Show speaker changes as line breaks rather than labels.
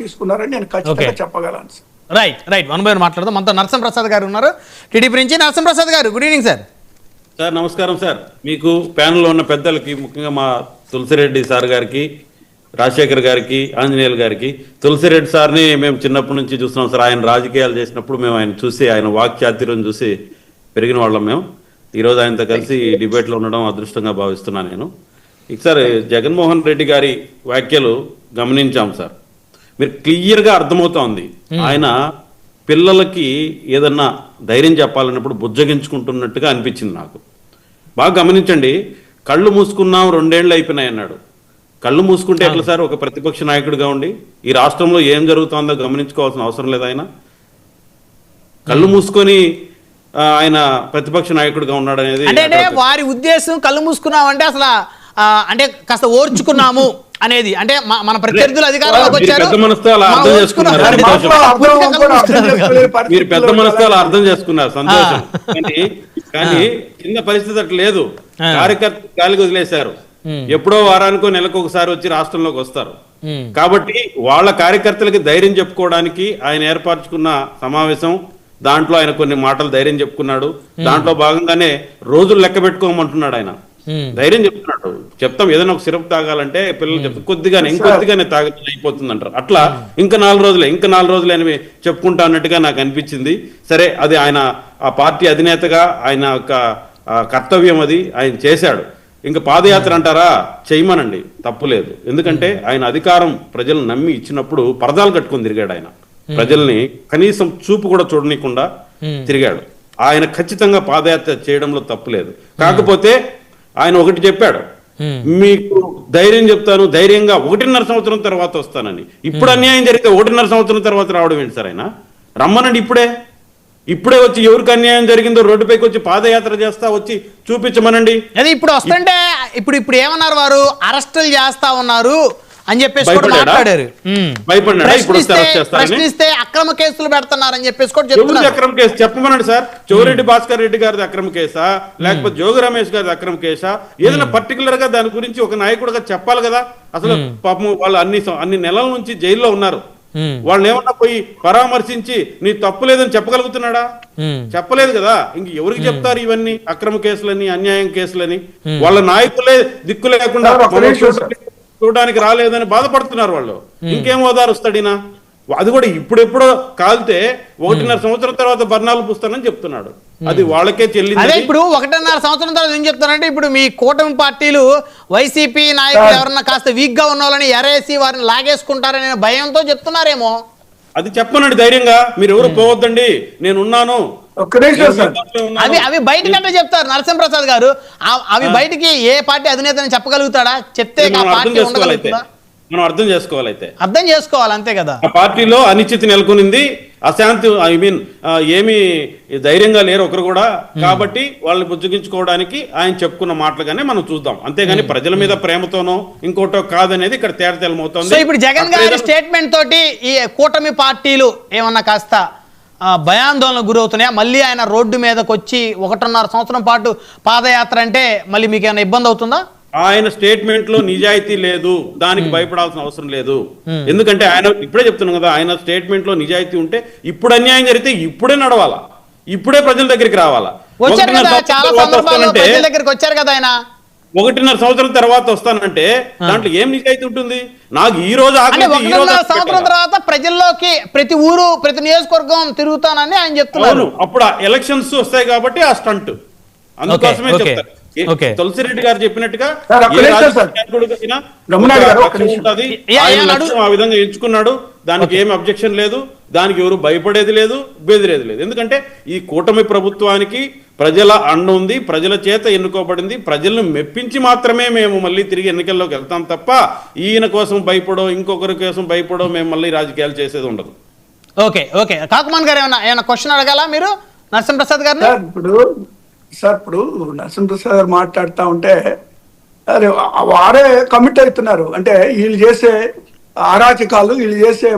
తీసుకున్నారని నేను ఖచ్చితంగా. చెప్పగలను sir.
Right right one by one మాట్లాడదాం. మనతో నరసింహ ప్రసాద్ గారు ఉన్నారు. టీడీపీ నుంచి Narasimha Prasad garu good evening sir
sir నమస్కారం సార్ మీకు ప్యానెల్లో ఉన్న పెద్దలకి ముఖ్యంగా మా తులసిరెడ్డి సార్ గారికి రాజశేఖర్ గారికి ఆంజనేయులు గారికి తులసిరెడ్డి సార్ని మేము చిన్నప్పటి నుంచి చూస్తున్నాం సార్ ఆయన రాజకీయాలు చేసినప్పుడు మేము ఆయన చూసి ఆయన వాక్చాతుర్యం చూసి పెరిగిన వాళ్ళం మేము. ఈరోజు ఆయనతో కలిసి డిబేట్లో ఉండడం అదృష్టంగా భావిస్తున్నాను నేను. ఇక సార్ జగన్మోహన్ రెడ్డి గారి వ్యాఖ్యలు గమనించాం సార్ మీరు క్లియర్గా అర్థమవుతోంది. ఆయన పిల్లలకి ఏదన్నా ధైర్యం చెప్పాలన్నప్పుడు బుజ్జగించుకుంటున్నట్టుగా అనిపించింది నాకు. బాగా గమనించండి కళ్ళు మూసుకున్నాం రెండేళ్ళు అయిపోయినాయి అన్నాడు. కళ్ళు మూసుకుంటే ఎట్లా సార్ ఒక ప్రతిపక్ష నాయకుడిగా ఉండి ఈ రాష్ట్రంలో ఏం జరుగుతోందో గమనించుకోవాల్సిన అవసరం లేదు ఆయన? కళ్ళు మూసుకొని ఆయన ప్రతిపక్ష నాయకుడిగా ఉన్నాడు అనేది
అంటే వారి ఉద్దేశం కళ్ళు మూసుకున్నాం అంటే అసలు అంటే కాస్త ఓర్చుకున్నాము. అనేది అంటే మన ప్రత్యర్థులు అధికారంలోకి వచ్చారు
పెద్ద అర్థం. చేసుకున్నారు. మీరు పెద్ద
ఉండాలి.
అర్థం చేసుకున్నారు సంతోషం కానీ కింద పరిస్థితి అట్లా లేదు. కార్యకర్త గాలికి వదిలేశారు ఎప్పుడో వారానికో నెలకు ఒకసారి వచ్చి రాష్ట్రంలోకి వస్తారు. కాబట్టి వాళ్ళ కార్యకర్తలకి ధైర్యం చెప్పుకోవడానికి ఆయన ఏర్పరచుకున్న సమావేశం దాంట్లో ఆయన కొన్ని మాటలు ధైర్యం చెప్పుకున్నాడు దాంట్లో భాగంగానే రోజులు లెక్క పెట్టుకోమంటున్నాడు ఆయన. ధైర్యం చెప్తున్నాడు. చెప్తాం ఏదైనా ఒక సిరప్ తాగాలంటే పిల్లలు చెప్తారు కొద్దిగానే ఇంకొద్దిగానే తాగ అయిపోతుంది అంటారు అట్లా ఇంకా నాలుగు రోజులే ఇంకా నాలుగు రోజులే అని చెప్పుకుంటా అన్నట్టుగా నాకు అనిపించింది. సరే అది ఆయన ఆ పార్టీ అధినేతగా ఆయన యొక్క కర్తవ్యం అది ఆయన చేశాడు. ఇంకా పాదయాత్ర అంటారా? చేయమనండి తప్పులేదు. ఎందుకంటే ఆయన అధికారం ప్రజలు నమ్మి ఇచ్చినప్పుడు పరదాలు కట్టుకొని తిరిగాడు ఆయన. ప్రజల్ని కనీసం చూపు కూడా చూడనీయకుండా తిరిగాడు. ఆయన ఖచ్చితంగా పాదయాత్ర చేయడంలో తప్పులేదు. కాకపోతే ఆయన ఒకటి చెప్పాడు. మీకు ధైర్యం చెప్తాను ధైర్యంగా ఒకటిన్నర సంవత్సరం తర్వాత వస్తానని. ఇప్పుడు అన్యాయం జరిగితే ఒకటిన్నర సంవత్సరం తర్వాత రావడం ఏంటి సార్ ఆయన? రమ్మనండి ఇప్పుడే. ఇప్పుడే వచ్చి ఎవరికి అన్యాయం జరిగిందో రోడ్డుపైకి వచ్చి పాదయాత్ర చేస్తా వచ్చి చూపించమనండి.
అదే ఇప్పుడు వస్తుంటే ఇప్పుడు ఇప్పుడు ఏమన్నారు వారు? అరెస్టులు చేస్తా ఉన్నారు. అని చెప్పేసి కూడా? మాట్లాడారు. ప్రశ్నిస్తే అక్రమ కేసులు పెడుతున్నారని చెప్పేసి కూడా చెప్తున్నారు.
అక్రమ కేసు? చెప్పమనండి సార్. చౌరెడ్డి భాస్కర్ రెడ్డి గారిది అక్రమ కేసా? లేకపోతే జోగి రమేష్ గారిది అక్రమ కేసా? ఏదైనా పర్టికులర్గా దాని గురించి ఒక నాయకుడుగా చెప్పాలి కదా. అసలు పాపం వాళ్ళు అన్ని అన్ని నెలల నుంచి జైల్లో ఉన్నారు. వాళ్ళని ఏమన్నా పోయి పరామర్శించి నీ తప్పు లేదని చెప్పగలుగుతున్నాడా. చెప్పలేదు కదా. ఇంక ఎవరికి చెప్తారు ఇవన్నీ? అక్రమ కేసులని అన్యాయం కేసులని? వాళ్ళ నాయకులే దిక్కు లేకుండా చూడడానికి- రాలేదని బాధపడుతున్నారు వాళ్ళు. ఇంకేం ఓదారుస్తాడినా అది కూడా ఇప్పుడెప్పుడో కాలితే ఒకటిన్నర సంవత్సరం తర్వాత బర్ణాలు పూస్తానని చెప్తున్నాడు. అది వాళ్ళకే
అదే
చెల్లింది
ఇప్పుడు ఒకటిన్నర సంవత్సరం తర్వాత ఏం చెప్తారంటే ఇప్పుడు మీ కూటమి పార్టీలు వైసీపీ నాయకులు ఎవరన్నా కాస్త వీక్గా ఉన్న వాళ్ళని ఎరేసి వారిని లాగేసుకుంటారనే భయంతో చెప్తున్నారేమో.
అది చెప్పనండి ధైర్యంగా. మీరు ఎవరు పోవద్దండి. నేను
అవి అవి బయటకంటే చెప్తారు నరసింహప్రసాద్ గారు. అవి బయటికి ఏ పార్టీ అధినేతని చెప్పగలుగుతాడా? చెప్తే ఆ
మనం అర్థం
పార్టీ
చేసుకోవాలైతే
ఉండగలుగుతుందా
మనం అర్థం చేసుకోవాలైతే.
అర్థం చేసుకోవాలి అంతే కదా.
ఆ పార్టీలో అనిశ్చితి నెలకొనింది. అశాంతి ఐ మీన్ ఏమీ ధైర్యంగా లేరు ఒకరు కూడా. కాబట్టి వాళ్ళని బుజ్జగించుకోవడానికి ఆయన చెప్పుకున్న మాటలుగానే మనం చూద్దాం. అంతేగాని ప్రజల మీద ప్రేమతోనో ఇంకోటో కాదనేది ఇక్కడ తేట
సో
తెలమవుతోంది
ఇప్పుడు జగన్ గారి స్టేట్మెంట్ తోటి ఈ కూటమి పార్టీలు ఏమన్నా కాస్త భయాందోళనకు గురవుతున్నాయా? మళ్ళీ ఆయన రోడ్డు మీదకి వచ్చి ఒకటిన్నర సంవత్సరం పాటు పాదయాత్ర అంటే మళ్ళీ మీకు ఏమైనా ఇబ్బంది అవుతుందా?
ఆయన స్టేట్మెంట్లో నిజాయితీ లేదు. దానికి భయపడాల్సిన అవసరం లేదు. ఎందుకంటే ఆయన ఇప్పుడే చెప్తున్నాం కదా ఆయన స్టేట్మెంట్లో నిజాయితీ ఉంటే ఇప్పుడు అన్యాయం జరిగితే ఇప్పుడే నడవాలా? ఇప్పుడే ప్రజల దగ్గరికి రావాలా?
చాలా సందర్భాల్లో ప్రజల దగ్గరికి వచ్చారు కదా ఆయన.
ఒకటిన్నర సంవత్సరం తర్వాత వస్తానంటే దాంట్లో ఏం నిజాయితీ ఉంటుంది? నాకు ఈ రోజు
సంవత్సరం? తర్వాత ప్రజలలోకి ప్రతి ఊరు ప్రతి నియోజకవర్గం తిరుగుతానని ఆయన చెప్తున్నారు.
అప్పుడు ఎలక్షన్స్ వస్తాయి కాబట్టి ఆ స్టంట్ అందుకోసమే చెప్తారు
ఓకే.
తులసిరెడ్డి గారు చెప్పినట్టుగా
గారు.
ఉంటది. ఆ విధంగా ఎంచుకున్నాడు. దానికి ఏమి అబ్జెక్షన్ లేదు. దానికి ఎవరు భయపడేది లేదు బెదిరేది లేదు ఎందుకంటే ఈ కూటమి ప్రభుత్వానికి ప్రజల అండ ఉంది ప్రజల చేత ఎన్నుకోబడింది ప్రజలను మెప్పించి మాత్రమే మేము మళ్ళీ తిరిగి ఎన్నికల్లోకి వెళ్తాం తప్ప ఈయన కోసం భయపడో ఇంకొకరి కోసం భయపడో మేము మళ్ళీ రాజకీయాలు చేసేది ఉండదు.
Okay okay. కాకుమాన్ గారు ఏమైనా ఏమైనా క్వశ్చన్ అడగాల మీరు? నరసింహప్రసాద్ గారిని?
సార్ ఇప్పుడు సార్ ఇప్పుడు నరసింహప్రసాద్ గారు మాట్లాడుతూ ఉంటే అరే వారే కమిట్ అవుతున్నారు. అంటే వీళ్ళు చేసే అరాచకాలు వీళ్ళు చేసే